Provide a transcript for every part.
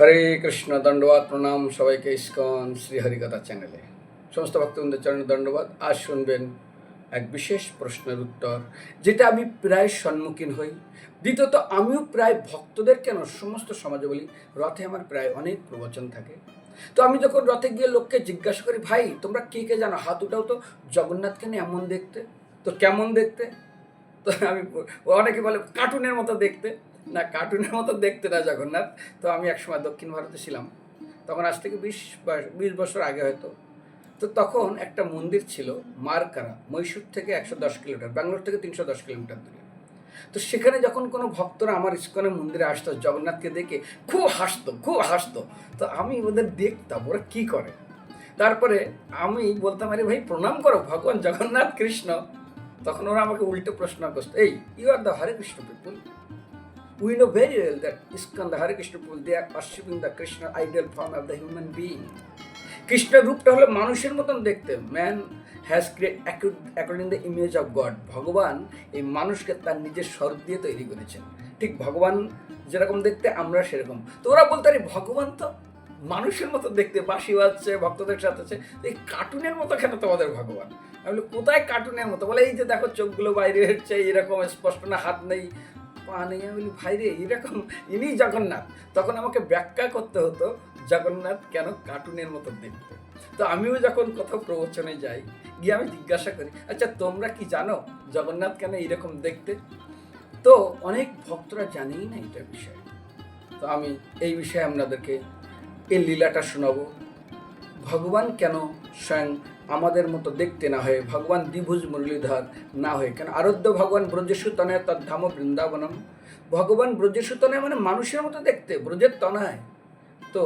হরে কৃষ্ণ দণ্ডবাদ, প্রণাম সবাইকে ইস্কন শ্রী হরিকথা চ্যানেলে। সমস্ত ভক্তবৃন্দের চরণে দণ্ডবাদ। আজ শুনবেন এক বিশেষ প্রশ্নের উত্তর, যেটা আমি প্রায় সম্মুখীন হই। দ্বিতীয়ত, আমিও প্রায় ভক্তদের কেন সমস্ত সমাজে বলি? রথে আমার প্রায় অনেক প্রবচন থাকে। তো আমি যখন রথে গিয়ে লোককে জিজ্ঞাসা করি, ভাই, তোমরা কে কে জানো? হাত উঠাও তো। জগন্নাথকে নিয়ে এমন দেখতে? তো কেমন দেখতে? তো আমি অনেকে বলে, কার্টুনের মতো দেখতে। না কার্টুনের মতো দেখতে না জগন্নাথ। তো আমি একসময় দক্ষিণ ভারতে ছিলাম। তখন আজ থেকে বিশ বিশ বছর আগে হয়তো। তো তখন একটা মন্দির ছিল, মারকারা, মহীশূর থেকে একশো দশ কিলোমিটার, ব্যাঙ্গালোর থেকে তিনশো দশ কিলোমিটার দূরে। তো সেখানে যখন কোনো ভক্তরা আমার ইস্কনের মন্দিরে আসতো, জগন্নাথকে দেখে খুব হাসতো খুব হাসতো। তো আমি ওদের দেখতাম, ওরা কী করে? তারপরে আমি বলতাম, আরে ভাই, প্রণাম করো, ভগবান জগন্নাথ কৃষ্ণ। তখন ওরা আমাকে উল্টো প্রশ্ন করতো, এই you are the Hare Krishna people We know very well that the Hare Krishna people, they are worshipping the Krishna ideal form of the human being. কৃষ্ণের রূপটা হলো মানুষের মতন দেখতে। Man has create according the image of God ভগবান এই মানুষকে তার নিজের স্বরূপ দিয়ে তৈরি করেছেন। ঠিক ভগবান যেরকম দেখতে আমরা সেরকম। তো ওরা বলতে আরে ভগবান তো মানুষের মতো দেখতে বাঁশি বাজছে ভক্তদের সাথে আছে এই কার্টুনের মতো কেন তোমাদের ভগবান? আমি বলি কোথায় কার্টুনের মতো? বলে এই যে দেখো চোখগুলো বাইরে হচ্ছে এরকম স্পষ্ট না হাত নেই পা নেই আমি বলি ভাই রে এরকম ইনি জগন্নাথ। তখন আমাকে ব্যাখ্যা করতে হতো, জগন্নাথ কেন কার্টুনের মতো দেখতে? তো আমিও যখন কোথাও প্রবচনে যাই, গিয়ে আমি জিজ্ঞাসা করি আচ্ছা তোমরা কি জানো জগন্নাথ কেন এরকম দেখতে? তো অনেক ভক্তরা জানেই না এটা বিষয়ে। তো আমি এই বিষয়ে আপনাদেরকে এই লীলাটা শোনাবো। ভগবান কেন স্বয়ং আমাদের মতো দেখতে না হয়ে? ভগবান দ্বিভুজ মুরলীধর না হয়ে কেন? আরাধ্য ভগবান ব্রজেশু তার ধাম বৃন্দাবনম। ভগবান ব্রজেশু মানে মানুষের মতো দেখতে, ব্রজের তনায়। তো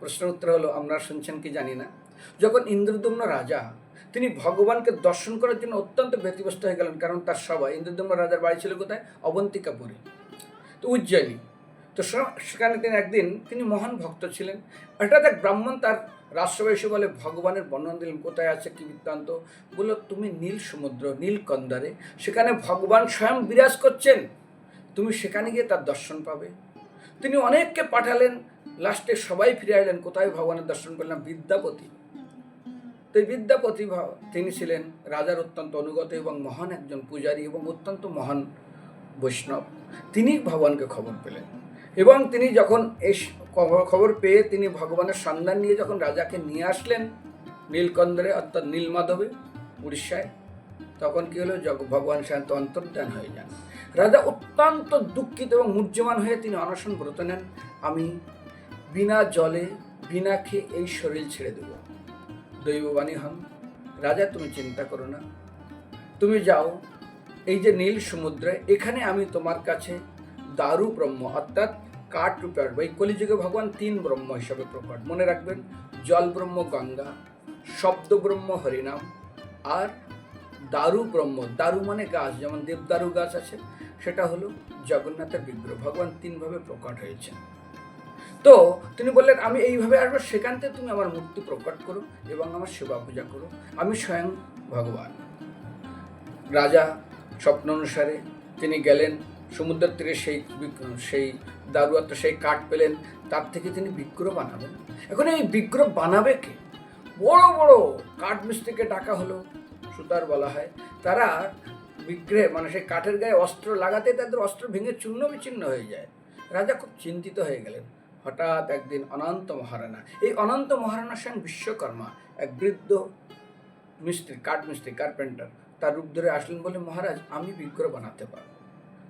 প্রশ্নের উত্তর হলো আমরা শুনছেন কি জানি না। যখন ইন্দ্রদম্ন রাজা, তিনি ভগবানকে দর্শন করার জন্য অত্যন্ত ব্যতিব্যস্ত হয়ে গেলেন, কারণ তার সবাই ইন্দ্রদম্ন রাজার বাড়ি ছিল কোথায়? অবন্তিকাপুরে। তো উজ্জয়িনী তো সেখানে তিনি একদিন, তিনি মহান ভক্ত ছিলেন। হঠাৎ এক ব্রাহ্মণ তার এসে বলে, ভগবানের বর্ণনা দিলেন, কোথায় আছে কি বৃত্তান্ত? বলল, তুমি নীল সমুদ্র, নীল কন্দারে, সেখানে ভগবান স্বয়ং বিরাজ করছেন। তুমি সেখানে গিয়ে তার দর্শন পাবে। তিনি অনেককে পাঠালেন, লাস্টে সবাই ফিরে এলেন কোথায় ভগবানের দর্শন করলাম বিদ্যাপতি। তো বিদ্যাপতি তিনি ছিলেন রাজার অত্যন্ত অনুগত এবং মহান একজন পূজারী এবং অত্যন্ত মহান বৈষ্ণব। তিনি ভগবানকে খবর পেলেন। এবং তিনি যখন এই খবর পেয়ে তিনি ভগবানের সন্ধান নিয়ে যখন রাজাকে নিয়ে আসলেন, নীলকন্দরে, অর্থাৎ নীলমাধবে, উড়িষ্যায়, তখন কি হলো? ভগবান শান্ত অন্তর্ধান হয়ে যান। রাজা অত্যন্ত দুঃখিত এবং মূর্যমান হয়ে তিনি অনশন ব্রত নেন। আমি বিনা জলে, বিনা খেয়ে এই শরীর ছেড়ে দেব। দৈববাণী হন, রাজা, তুমি চিন্তা করো না। তুমি যাও, এই যে নীল সমুদ্রে, এখানে আমি তোমার কাছে দারু ব্রহ্ম অর্থাৎ কাঠ রূপে আসব এই কলিযুগে ভগবান তিন ব্রহ্ম হিসাবে প্রকট। মনে রাখবেন, জল ব্রহ্ম, গঙ্গা, শব্দ ব্রহ্ম, হরিনাম আর দারু ব্রহ্ম। দারু মানে গাছ, যেমন দেবদারু গাছ আছে, সেটা হলো জগন্নাথের বিগ্রহ। ভগবান তিনভাবে প্রকট হয়েছেন। তো তিনি বললেন, আমি এইভাবে আসব, সেখান থেকে তুমি আমার মূর্তি প্রকট করো এবং আমার সেবা পূজা করো। আমি স্বয়ং ভগবান। রাজা স্বপ্ন অনুসারে তিনি গেলেন। সমুদ্রের তীরে সেই সেই দারুয়াত্র সেই কাঠ পেলেন, তার থেকে তিনি বিগ্রহ বানাবেন। এখন এই বিগ্রহ বানাবে কে? বড় বড় কাঠ মিস্ত্রিকে ডাকা হলো, সুতার বলা হয়। তারা বিগ্রহে মানে সেই কাঠের গায়ে অস্ত্র লাগাতে তাদের অস্ত্র ভেঙে চূর্ণ বিচ্ছিন্ন হয়ে যায়। রাজা খুব চিন্তিত হয়ে গেলেন। হঠাৎ একদিন অনন্ত মহারানা, এই অনন্ত মহারানার সঙ্গে বিশ্বকর্মা, এক বৃদ্ধ মিস্ত্রি, কাঠ মিস্ত্রি, কার্পেন্টার, তার রূপ ধরে আসলেন বলে, মহারাজ, আমি বিগ্রহ বানাতে পারব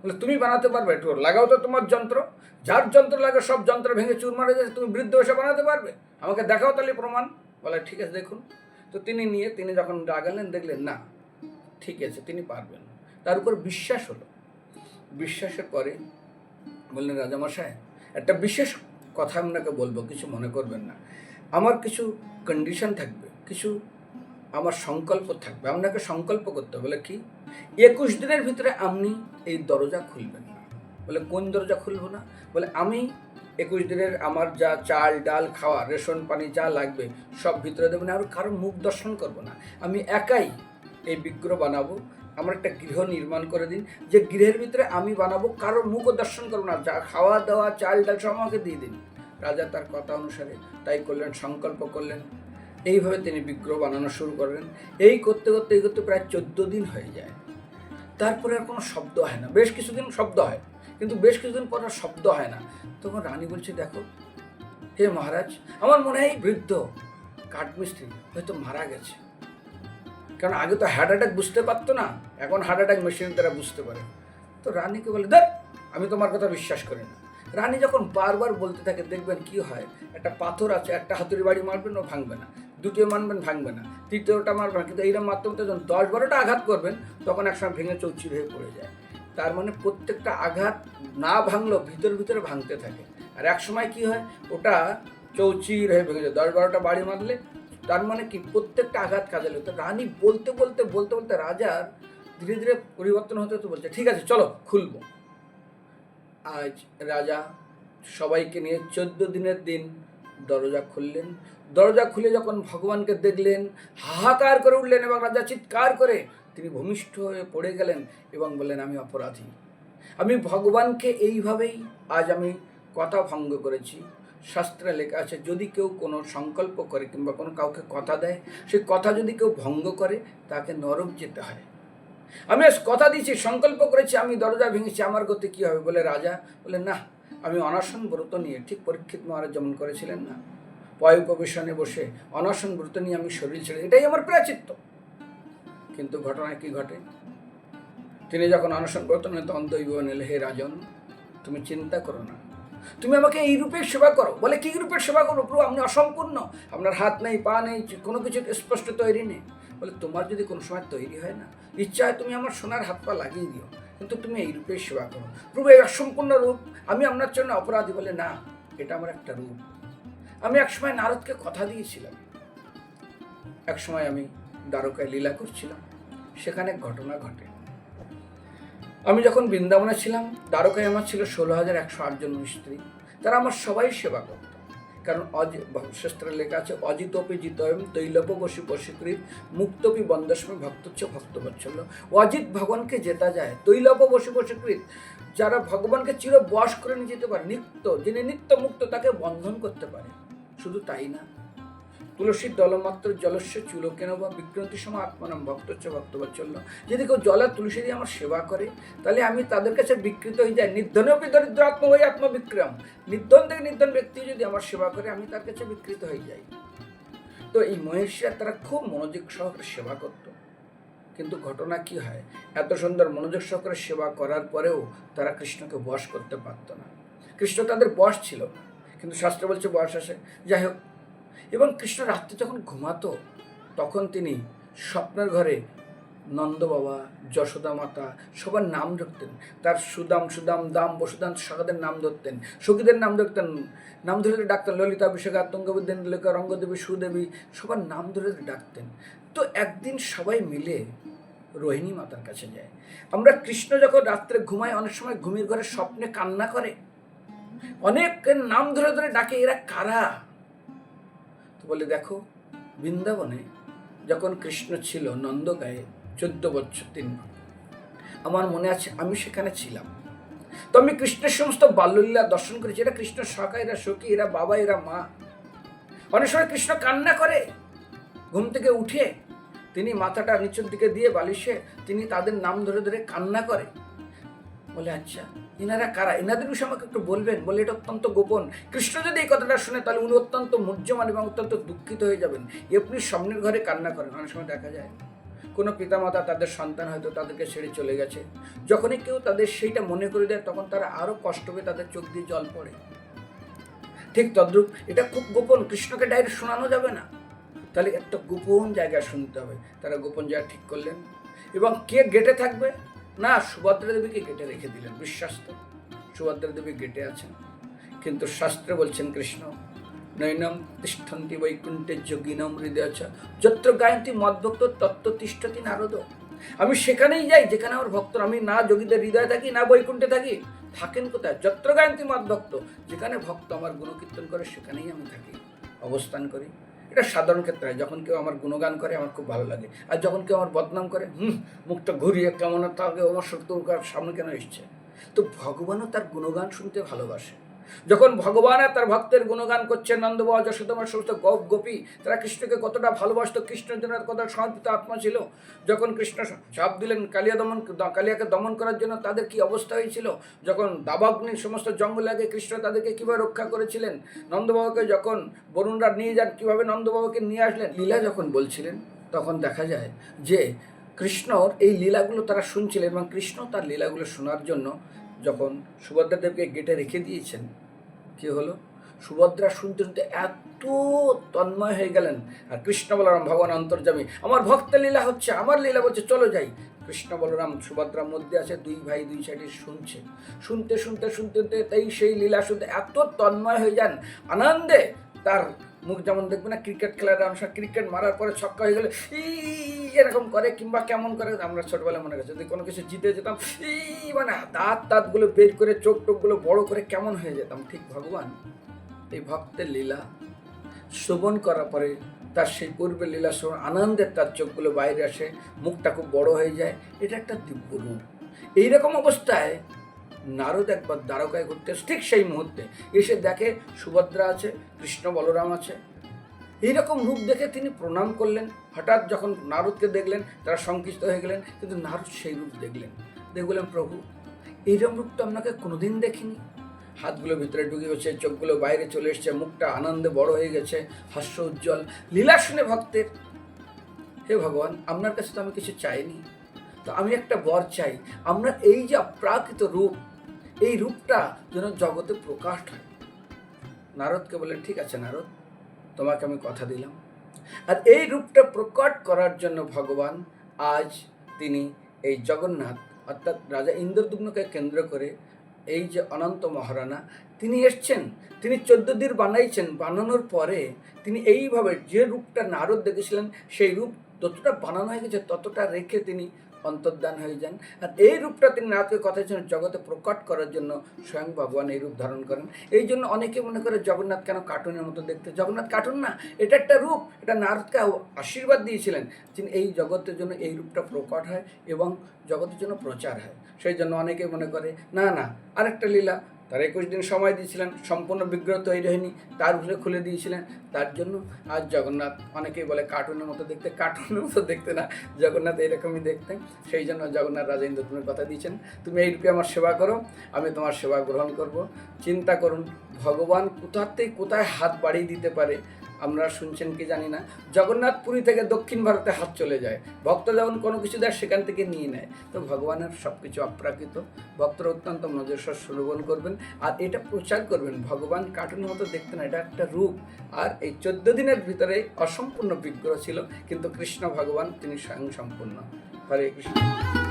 বলে, তুমি বানাতে পারবে একটু লাগাও তো তোমার যন্ত্র। যার যন্ত্র লাগে, সব যন্ত্র ভেঙে চুরমার হয়ে যায় তুমি বৃদ্ধ এসে বানাতে পারবে? আমাকে দেখাও তাহলে প্রমাণ। বলে, ঠিক আছে, দেখুন। তো তিনি নিয়ে, তিনি যখন লাগালেন দেখলেন, না, ঠিক আছে, তিনি পারবেন তার উপর বিশ্বাস হলো। বিশ্বাসের পরে বললেন, রাজামশাই, একটা বিশেষ কথা আপনাকে বলব, কিছু মনে করবেন না। আমার কিছু কন্ডিশন থাকবে, কিছু আমার সংকল্প থাকবে। আপনাকে সংকল্প করতে বলে কি? একুশ দিনের ভিতরে আপনি এই দরজা খুলবেন না। বলে, কোন দরজা খুলবো না? বলে, আমি একুশ দিনের আমার যা চাল, ডাল, খাওয়া, রেশন, পানি যা লাগবে, সব ভিতরে দেবো না। আর কারও মুখ দর্শন করব না। আমি একাই এই বিগ্রহ বানাবো। আমার একটা গৃহ নির্মাণ করে দিন। যে গৃহের ভিতরে আমি বানাবো, কারোর মুখও দর্শন করব না। যা খাওয়া, দাওয়া, চাল, ডাল, সব আমাকে দিয়ে দিন। রাজা তার কথা অনুসারে তাই করলেন, সংকল্প করলেন। এইভাবে তিনি বিগ্রহ বানানো শুরু করলেন। এই করতে করতে এই করতে প্রায় চোদ্দ দিন হয়ে যায়। তারপরে আর কোনো শব্দ হয় না। বেশ কিছুদিন শব্দ হয়। কিন্তু বেশ কিছুদিন পর আর শব্দ হয় না। তখন রানী বলছে, দেখো, হে মহারাজ, আমার মনে হয় বৃদ্ধ কাঠমিস্ত্রি হয়তো মারা গেছে। কারণ আগে তো হার্ট অ্যাটাক বুঝতে পারতো না। এখন হার্ট অ্যাটাক মেশিনের দ্বারা বুঝতে পারে। তো রানীকে বলে দেখ আমি তোমার কথা বিশ্বাস করি না। রানী যখন বারবার বলতে থাকে, দেখবেন কি হয়? একটা পাথর আছে, একটা হাতুড়ি বাড়ি মারবেন, ও ভাঙবে না। দ্বিতীয় মানবেন ভাঙবে না। তৃতীয়টা মারবেন কিন্তু এইরকম মাধ্যমে যখন দশ বারোটা আঘাত করবেন, তখন একসময় ভেঙে চৌচির হয়ে পড়ে যায়। তার মানে প্রত্যেকটা আঘাত না ভাঙলেও ভিতরে ভিতরে ভাঙতে থাকে। আর এক সময় কি হয়? ওটা চৌচির হয়ে ভেঙে যায়। দশ বারোটা বাড়ি মারলে তার মানে কি? প্রত্যেকটা আঘাত কাজে লাগে তো রানী বলতে বলতে বলতে বলতে রাজার ধীরে ধীরে পরিবর্তন হতে হতে বলছে, ঠিক আছে, চলো, খুলবো। আজ রাজা সবাইকে নিয়ে চোদ্দ দিনের দিন দরজা খুললেন। দরজা খুলে যখন ভগবানকে দেখলেন, হাহাকার করে উঠলেন এবং রাজা চিৎকার করে তিনি ভূমিষ্ঠ হয়ে পড়ে গেলেন এবং বললেন, আমি অপরাধী। আমি ভগবানকে এইভাবেই আজ আমি কথা ভঙ্গ করেছি। শাস্ত্রে লেখা আছে, যদি কেউ কোনো সংকল্প করে কিংবা কোনো কাউকে কথা দেয় সেই কথা যদি কেউ ভঙ্গ করে, তাকে নরক যেতে হয়। আমি কথা দিয়েছি, সংকল্প করেছি, আমি দরজা ভেঙেছি, আমার গতি কী হবে? বলে রাজা বলে না আমি অনশন ব্রত নিয়ে ঠিক পরীক্ষিত মহারাজ যেমন করেছিলেন না। পয় উপবেশনে বসে অনশন ব্রত নিয়ে আমি শরীর ছেড়ে এটাই আমার প্রাচিত্য কিন্তু ঘটনায় কি ঘটে? তিনি যখন অনশন ব্রত নেন তখন দৈব নিলে হে রাজন, তুমি চিন্তা করো না। তুমি আমাকে এই রূপের সেবা করো। বলে, কি রূপের সেবা করো প্রভু, আপনি অসম্পূর্ণ। আপনার হাত নেই, পা নেই, কোনো কিছু স্পষ্ট তৈরি নেই। বলে, তোমার যদি কোনো সময় তৈরি হয় না, ইচ্ছা হয় তুমি আমার সোনার হাত পা লাগিয়ে দিও। কিন্তু তুমি এই রূপের সেবা করো। প্রভু, এই অসম্পূর্ণ রূপ আমি আপনার জন্য অপরাধী বলে না, এটা আমার একটা রূপ। আমি একসময় নারদকে কথা দিয়েছিলাম। একসময় আমি দ্বারকায় লীলা করছিলাম। সেখানে ঘটনা ঘটে। আমি যখন বৃন্দাবনে ছিলাম, দ্বারকায় আমার ছিল ষোলো হাজার একশো আটজন মিস্ত্রি। তারা আমার সবাই সেবা করত কারণ অজ শাস্ত্রে লেখা আছে, অজিতপি জিতয়ম তৈলপ বসি বসীকৃত, মুক্তপি বন্দস্মী ভক্তচ্ছ ভক্তবৎসল্য অজিত ভগবানকে জেতা যায় তৈলপ বসি বসীকৃত। যারা ভগবানকে চির বশ করে নিয়ে যেতে পারে, নিত্য, যিনি নিত্য মুক্ত তাকে বন্ধন করতে পারে। শুধু তাই না তুলসীর দলমাত্র জলস্য চুলকেন বা বিক্রান্তি সময় আত্মানাম ভক্ত হচ্ছে ভক্তবৎসল্য যদি কেউ জলের তুলসী দিয়ে আমার সেবা করে, তাহলে আমি তাদের কাছে বিকৃত হয়ে যাই। নির্ধনেপি দরিদ্র আত্ম হয়ে আত্মবিক্রম। নির্ধন থেকে নির্ধন ব্যক্তি যদি আমার সেবা করে, আমি তার কাছে বিকৃত হয়ে যাই। তো এই মহেশিয়া তারা খুব মনোযোগ সহকারে সেবা করত। কিন্তু ঘটনা কি হয়? এত সুন্দর মনোযোগ সহকারে সেবা করার পরেও তারা কৃষ্ণকে বশ করতে পারতো না। কৃষ্ণ তাদের বশ ছিল কিন্তু শাস্ত্র বলছে বয়স আসে। যাই হোক এবং কৃষ্ণ রাত্রে যখন ঘুমাতো, তখন তিনি স্বপ্নের ঘরে নন্দ বাবা, যশোদা মাতা সবার নাম ধরতেন। তার সুদাম সুদাম, দাম বসুদাম সকাদের নাম ধরতেন। সখীদের নাম ধরতেন, নাম ধরে ডাকতেন, ললিতা অভিষেকা তুঙ্গবিদ্যান লেখা রঙ্গদেবী, সুদেবী, সবার নাম ধরে ডাকতেন। তো একদিন সবাই মিলে রোহিণী মাতার কাছে যায়। আমরা কৃষ্ণ যখন রাত্রে ঘুমাই, অনেক সময় ঘুমির ঘরে স্বপ্নে কান্না করে। অনেকের নাম ধরে ধরে ডাকে, এরা কারা? বলে দেখো, বৃন্দাবনে যখন কৃষ্ণ ছিল নন্দগায়ে চোদ্দ বছর তিন আমার মনে আছে আমি সেখানে ছিলাম। তো আমি কৃষ্ণের সমস্ত বাল্যলীলা দর্শন করেছি। এরা কৃষ্ণ সখা এরা সখী, এরা বাবা, এরা মা। অনেক সময় কৃষ্ণ কান্না করে, ঘুম থেকে উঠে তিনি মাথাটা নিচের দিকে দিয়ে বালিশে তিনি তাদের নাম ধরে ধরে কান্না করে। বলে আচ্ছা এনারা কারা? এনাদের বিষয়ে আমাকে একটু বলবেন বলে এটা অত্যন্ত গোপন। কৃষ্ণ যদি এই কথাটা শুনে, তাহলে উনি অত্যন্ত মুহ্যমান এবং অত্যন্ত দুঃখিত হয়ে যাবেন। এমনি সামনের ঘরে কান্না করেন, অনেক সময় দেখা যায়। কোনো পিতামাতা তাদের সন্তান হয়তো তাদেরকে ছেড়ে চলে গেছে। যখনই কেউ তাদের সেইটা মনে করে দেয়, তখন তারা আরও কষ্ট পেয়ে তাদের চোখ দিয়ে জল পড়ে। ঠিক তদ্রূপ, এটা খুব গোপন। কৃষ্ণকে ডাইরেক্ট শোনানো যাবে না। তাহলে একটা গোপন জায়গা শুনতে হবে। তারা গোপন জায়গা ঠিক করলেন। এবং কে গেটে থাকবে? না, সুভদ্রা দেবীকে গেটে রেখে দিলেন বিশ্বাস তো সুভদ্রা দেবী গেটে আছেন। কিন্তু শাস্ত্রে বলছেন কৃষ্ণ, নৈনম তিষ্ঠন্তি বৈকুণ্ঠে যোগিনম হৃদয় যত্র গায়ন্তী মদভক্ত তত্ত্ব তিষ্ঠতি নারদ। আমি সেখানেই যাই, যেখানে আমার ভক্ত। আমি না যোগীদের হৃদয়ে থাকি, না বৈকুণ্ঠে থাকি। থাকেন কোথায়? যত্র গায়ন্তী মদভক্ত। যেখানে ভক্ত আমার গুণকীর্তন করে, সেখানেই আমি থাকি। অবস্থান করি। এটা সাধারণ ক্ষেত্রে। যখন কেউ আমার গুণগান করে, আমার খুব ভালো লাগে। আর যখন কেউ আমার বদনাম করে, হুম, মুখটা ঘুরিয়ে কেমন তাকে আমার সত্য সামনে কেন এসছে? তো ভগবানও তার গুণগান শুনতে ভালোবাসে। যখন ভগবান তার ভক্তের গুণগান করছে নন্দবাবা যশোদমার সমস্ত গোপ গোপী, তারা কৃষ্ণকে কতটা ভালোবাসতো, কৃষ্ণের জন্য কতটা সমর্পিত আত্মা ছিল। যখন কৃষ্ণ চাপ দিলেন কালিয়া দমন কালিয়াকে দমন করার জন্য তাদের কি অবস্থা হয়েছিল? যখন দাবাগ্নির সমস্ত জঙ্গলে আগে কৃষ্ণ তাদেরকে কীভাবে রক্ষা করেছিলেন? নন্দবাবাকে যখন বরুণরা নিয়ে যান, কীভাবে নন্দবাবাকে নিয়ে আসলেন? লীলা যখন বলছিলেন, তখন দেখা যায় যে কৃষ্ণর এই লীলাগুলো তারা শুনছিলেন এবং কৃষ্ণ তার লীলাগুলো শোনার জন্য যখন সুভদ্রা দেবকে গেটে রেখে দিয়েছেন, কি হলো? সুভদ্রা শুনতে শুনতে এত তন্ময় হয়ে গেলেন। আর কৃষ্ণ বলরাম, ভগবান অন্তর্জামী আমার ভক্ত লীলা হচ্ছে, আমার লীলা বলছে, চলো যাই। কৃষ্ণ বলরাম সুভদ্রার মধ্যে আছে, দুই ভাই দুই সাইডে শুনছে। শুনতে শুনতে শুনতে শুনতে তাই সেই লীলা শুনতে এত তন্ময় হয়ে যান। আনন্দে তার মুখ যেমন দেখবে না ক্রিকেট খেলার অনুসার ক্রিকেট মারার পরে ছক্কা হয়ে গেলে এরকম করে কিংবা কেমন করে, আমরা ছোটবেলায় মনে গেছে যদি কোনো কিছু জিতে যেতাম এই মানে দাঁত দাঁতগুলো বের করে, চোখ টোকগুলো বড় করে কেমন হয়ে যেতাম, ঠিক ভগবান? এই ভক্তের লীলা শ্রবণ করার পরে তার সেই পূর্বের লীলা শ্রবণ আনন্দের তার চোখগুলো বাইরে আসে, মুখটা খুব বড় হয়ে যায়, এটা একটা দিব্য রূপ। এইরকম অবস্থায় নারদ একবার দ্বারকায় ঘুরতে ঠিক সেই মুহূর্তে এসে দেখে সুভদ্রা আছে, কৃষ্ণ বলরাম আছে। এইরকম রূপ দেখে তিনি প্রণাম করলেন। হঠাৎ যখন নারদকে দেখলেন, তারা সংকিষ্ট হয়ে গেলেন, কিন্তু নারদ সেই রূপ দেখলেন। দেখলেন প্রভু, এইরকম রূপ তো আপনাকে কোনোদিন দেখিনি। হাতগুলো ভিতরে ঢুকে গেছে, চোখগুলো বাইরে চলে এসছে, মুখটা আনন্দে বড় হয়ে গেছে, হাস্য উজ্জ্বল, লীলা শুনে ভক্তের। হে ভগবান, আপনার কাছে তো আমি কিছু চাইনি। তো আমি একটা বর চাই। আমরা এই যে অপ্রাকৃত রূপ এই রূপটা যেন জগতে প্রকাশ হয়। নারদকে বললেন ঠিক আছে নারদ, তোমাকে আমি কথা দিলাম। আর এই রূপটা প্রকট করার জন্য ভগবান আজ তিনি এই জগন্নাথ, অর্থাৎ রাজা ইন্দ্রদুগ্নকে কেন্দ্র করে এই যে অনন্ত মহারানা, তিনি এসছেন। তিনি চোদ্দ দিন বানাইছেন। বানানোর পরে তিনি এইভাবে যে রূপটা নারদ দেখেছিলেন, সেই রূপ যতটা বানানো হয়ে গেছে, ততটা রেখে তিনি অন্তর্দান হয়ে যান। আর এই রূপটা তিনি নারদকে কথা ছিলেন জগতে প্রকট করার জন্য স্বয়ং ভগবান এই রূপ ধারণ করেন। এই জন্য অনেকে মনে করে জগন্নাথ কেন কার্টুনের মতো দেখতে? জগন্নাথ কার্টুন না, এটা একটা রূপ, এটা নারদকে আশীর্বাদ দিয়েছিলেন। তিনি এই জগতের জন্য এই রূপটা প্রকট হয় এবং জগতের জন্য প্রচার হয়। সেই জন্য অনেকে মনে করে, না না, আরেকটা লীলা তার একুশ দিন সময় দিয়েছিলেন, সম্পূর্ণ বিগ্রহ তৈরি হয়নি, তার উপরে খুলে দিয়েছিলেন। তার জন্য আজ জগন্নাথ, অনেকেই বলে কার্টুনের মতো দেখতে, কার্টুনের মতো দেখতে না, জগন্নাথ এইরকমই দেখতে সেই জন্য জগন্নাথ রাজেন্দ্র তুমি কথা দিয়েছেন, তুমি এইরূপে আমার সেবা করো, আমি তোমার সেবা গ্রহণ করব। চিন্তা করুন, ভগবান কোথাতেই কোথায় হাত বাড়িয়ে দিতে পারে? আমরা শুনছেন কি জানি না জগন্নাথ পুরী থেকে দক্ষিণ ভারতে হাত চলে যায়। ভক্ত যখন কোনো কিছু দেয়, সেখান থেকে নিয়ে নেয়। তো ভগবানের সব কিছু অপ্রাকৃত। ভক্তরা অত্যন্ত নজরসর শ্রবণ করবেন। আর এটা প্রচার করবেন। ভগবান কার্টুনের মতো দেখতে না, এটা একটা রূপ। আর এই চোদ্দ দিনের ভিতরে অসম্পূর্ণ বিগ্রহ ছিল, কিন্তু কৃষ্ণ ভগবান তিনি স্বয়ং সম্পূর্ণ। হরে কৃষ্ণ।